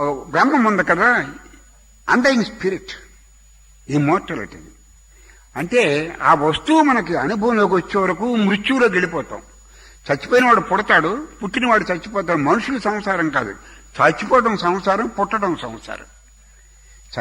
బ్రహ్మం ఉంది కదా undying spirit ఇమ్మోర్టలిటీ అంటే ఆ వస్తువు మనకి అనుభవంలోకి వచ్చే వరకు మృత్యువులో వెళ్ళిపోతాం. చచ్చిపోయిన వాడు పుడతాడు పుట్టినవాడు చచ్చిపోతాడు. మనుషుల సంసారం కాదు చచ్చిపోవడం సంసారం పుట్టడం సంసారం.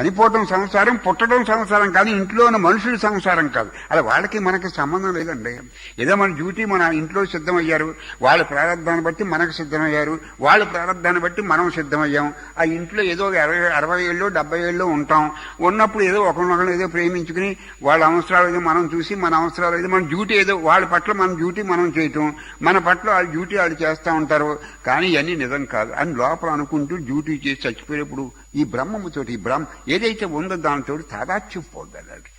చనిపోవటం సంసారం పుట్టడం సంసారం కాదు ఇంట్లో ఉన్న మనుషుల సంసారం కాదు. అలా వాళ్ళకి మనకి సంబంధం లేదండి. ఏదో మన డ్యూటీ మన ఇంట్లో సిద్ధమయ్యారు వాళ్ళ ప్రారంభాన్ని బట్టి మనకు సిద్ధమయ్యారు వాళ్ళ ప్రారంభాన్ని బట్టి మనం సిద్ధమయ్యాం. ఆ ఇంట్లో ఏదో అరవై అరవై ఏళ్ళు డెబ్బై ఏళ్ళు ఉంటాం. ఉన్నప్పుడు ఏదో ఒకరినొకరు ఏదో ప్రేమించుకుని వాళ్ళ అవసరాలు ఏదో మనం చూసి మన అవసరాలు ఏదో మన డ్యూటీ ఏదో వాళ్ళ పట్ల మన డ్యూటీ మనం చేయటం. మన పట్ల వాళ్ళ డ్యూటీ వాళ్ళు చేస్తూ ఉంటారు. కానీ ఇవన్నీ నిజం కాదు. అని లోపల అనుకుంటూ డ్యూటీ చేసి చచ్చిపోయేప్పుడు ఈ బ్రహ్మముతోటి ఈ బ్రహ్మ ఏదైతే ఉందో దానితో తాదాత్యం పోగలడు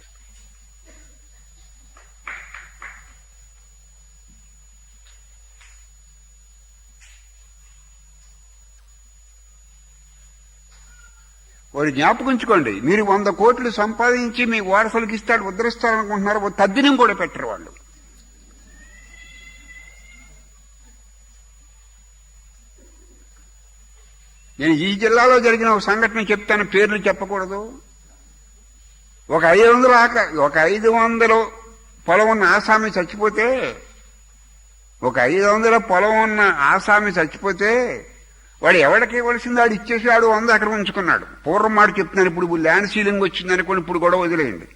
వాడు జ్ఞాపకించుకోండి మీరు వంద కోట్లు సంపాదించి మీ వారసులకు ఇస్తాడు ఉద్ధరిస్తారనుకుంటున్నారు తద్దినం కూడా పెట్టరు వాళ్ళు. నేను ఈ జిల్లాలో జరిగిన ఒక సంఘటన చెప్తాను పేర్లు చెప్పకూడదు. ఒక ఐదు వందలు ఒక ఐదు వందలు పొలం ఉన్న ఆసామి చచ్చిపోతే ఒక ఐదు వందల పొలం ఉన్న ఆసామి చచ్చిపోతే వాడు ఎవడికి ఇవ్వాల్సింది? వాడు ఇచ్చేసి వాడు వంద అక్కడ ఉంచుకున్నాడు. పూర్వం మాట చెప్తున్నాను ఇప్పుడు ల్యాండ్ సీలింగ్ వచ్చిందనుకోని ఇప్పుడు కూడా వదిలేయండి.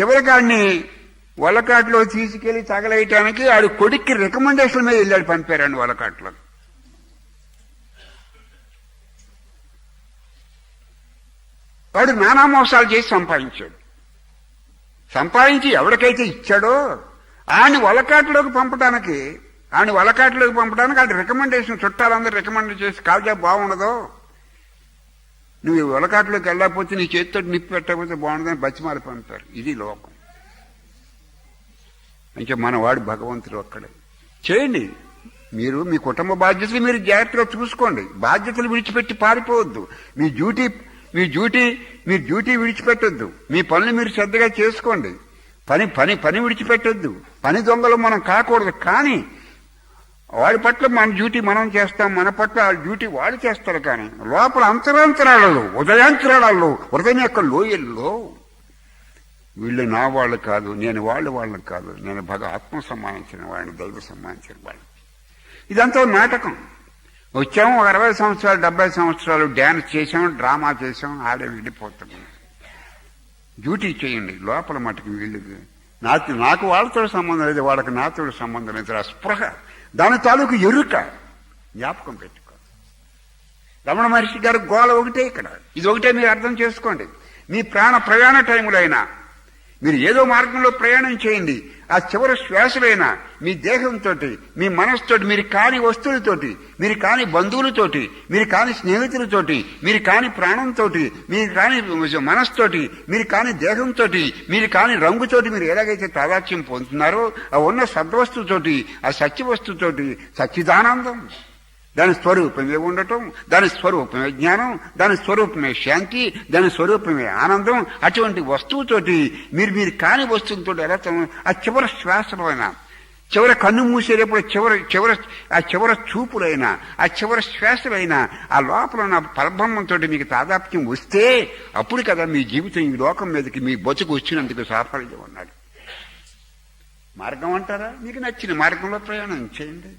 చివరికాడిని వలకాట్లో తీసుకెళ్ళి తగలేయటానికి ఆడు కొడుక్కి రికమెండేషన్ మీద వెళ్ళాడు పంపారండి వలకాట్లో వాడు నానా మోసాలు చేసి సంపాదించాడు. సంపాదించి ఎవరికైతే ఇచ్చాడో ఆయన వలకాట్లోకి పంపడానికి ఆయన వలకాట్లోకి పంపడానికి అది రికమెండేషన్ చుట్టాలందరూ రికమెండ్ చేసి కాల్చా బాగుండదు నువ్వు ఈ వలకాట్లోకి వెళ్ళకపోతే నీ చేతితో నిప్పి పెట్టకపోతే బాగుండదని బతిమాలి పంపారు ఇది లోకం. అంటే మన వాడు భగవంతుడు ఒక్కడే. చేయండి. మీరు మీ కుటుంబ బాధ్యతలు మీరు జాగ్రత్తగా చూసుకోండి. బాధ్యతలు విడిచిపెట్టి పారిపోవద్దు. మీ డ్యూటీ మీ డ్యూటీ మీ డ్యూటీ విడిచిపెట్టొద్దు. మీ పనులు మీరు శ్రద్ధగా చేసుకోండి. పని పని పని విడిచిపెట్టొద్దు. పని దొంగలు మనం కాకూడదు కానీ వాడి పట్ల మన డ్యూటీ మనం చేస్తాం. మన పట్ల వాళ్ళ డ్యూటీ వాళ్ళు చేస్తారు కానీ లోపల అంతరాంతరాలలో ఉదయాంతరాలలో హృదయం యొక్క లోయల్లో వీళ్ళు నా వాళ్ళు కాదు నేను వాళ్ళు వాళ్ళని కాదు. నేను భగ ఆత్మ సంబంధించిన వాడిని దైవ సంబంధించిన వాడిని. ఇదంతా నాటకం. వచ్చాము ఒక అరవై సంవత్సరాలు డెబ్బై సంవత్సరాలు డ్యాన్స్ చేసాం డ్రామా చేసాం ఆడే వెళ్ళిపోతున్నాం డ్యూటీ చేయండి లోపల మటుకు వీళ్ళకి. నాకు నాకు వాళ్ళతో సంబంధం లేదు వాళ్ళకి నాతో సంబంధం లేదు ఆ స్పృహ. దాని తాలూకు ఎరుక. జ్ఞాపకం పెట్టుకో. రమణ మహర్షి గారు గోల ఒకటే ఇక్కడ. ఇది ఒకటే మీరు అర్థం చేసుకోండి. మీ ప్రాణ ప్రయాణ టైంలో అయినా మీరు ఏదో మార్గంలో ప్రయాణం చేయండి. ఆ చివరి శ్వాసలైనా మీ దేహంతో మీ మనసుతోటి మీరు కాని వస్తువులతోటి మీరు కాని బంధువులతోటి మీరు కాని స్నేహితులతోటి మీరు కాని ప్రాణంతో మీరు కాని మనసుతోటి మీరు కాని దేహంతో మీరు కాని రంగుతోటి మీరు ఎలాగైతే తాదాత్యం పొందుతున్నారో ఆ ఉన్న సద్వస్తుతోటి ఆ సత్యవస్తుతోటి సచ్చిదానందం. దాని స్వరూపమే ఉండటం దాని స్వరూపమే జ్ఞానం దాని స్వరూపమే శాంతి దాని స్వరూపమే ఆనందం. అటువంటి వస్తువుతోటి మీరు మీరు కాని వస్తువుతో ఎలా ఆ చివరి శ్వాసలైనా చివరి కన్ను మూసేటప్పుడు చివరి చివరి ఆ చివరి చూపులైనా ఆ చివరి శ్వాసలైనా ఆ లోపల ఉన్న పరబ్రహ్మంతో మీకు తాదాప్యం వస్తే అప్పుడు కదా మీ జీవితం ఈ లోకం మీదకి మీ బతుకు వచ్చినందుకు సాఫల్యం ఉన్నాడు మార్గం అంటారా? మీకు నచ్చిన మార్గంలో ప్రయాణం చేయండి.